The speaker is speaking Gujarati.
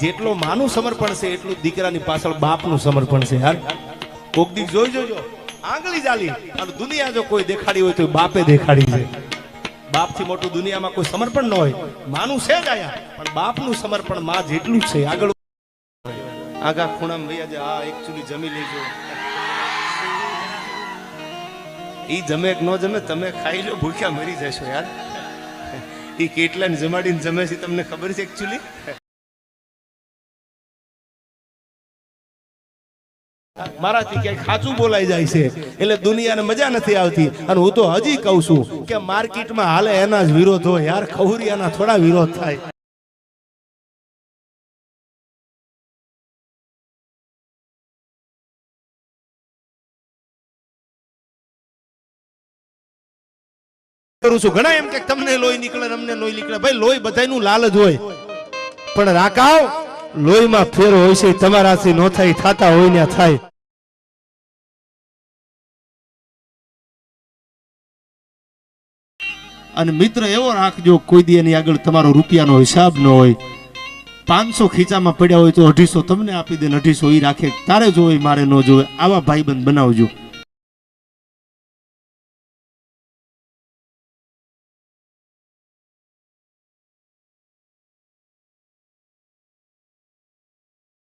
જેટલો માનું સમર્પણ છે, એટલું દીકરાની પાછળ બાપનું સમર્પણ છે યાર કોક દી જોઈ જોજો. આંગળી ચાલી અને દુનિયા જો કોઈ દેખાડી હોય તો બાપે દેખાડી છે બાપથી મોટું દુનિયામાં કોઈ સમર્પણ ન હોય. માનું છે જ આયા. પણ બાપનું સમર્પણમાં જેટલું છે, આગળ આગા ખૂણામાં ભૈયા જે, આ એકચ્યુઅલી જમી લેજો. ઈ જમે કે ન જમે, તમે ખાઈ લો, ભૂખ્યા મરી જશો, યાર. ઈ કેટલાને જમાડીને જમે છે, તમને ખબર છે એકચ્યુઅલી મારાથી ક્યાંક ખાચું બોલાઈ જાય છે. એટલે દુનિયાને મજા નથી આવતી. અને હું તો હજી કહું છું કે માર્કેટમાં હાલે એના જ વિરોધ હોય. યાર ખવરિયાના થોડા વિરોધ થાય. કરું છું. ઘણા એમ કે તમને લોહી નીકળે, અમને લોહી નીકળે. ભાઈ, લોહી બધાનું લાલ જ હોય. પણ રાકાવ લોહીમાં ફેર હોય છે. તમારાથી નો થાય, થાતા હોય ને થાય. અને મિત્ર એવો રાખજો, કોઈ દી એની આગળ તમારો રૂપિયાનો હિસાબ ન હોય. પાંચસો ખીચામાં પડ્યા હોય તો અઢીસો તમને આપી દે અઢીસો ઈ રાખે. તારે જોવે, મારે ન જોવે. આવા ભાઈબંધ બનાવજો.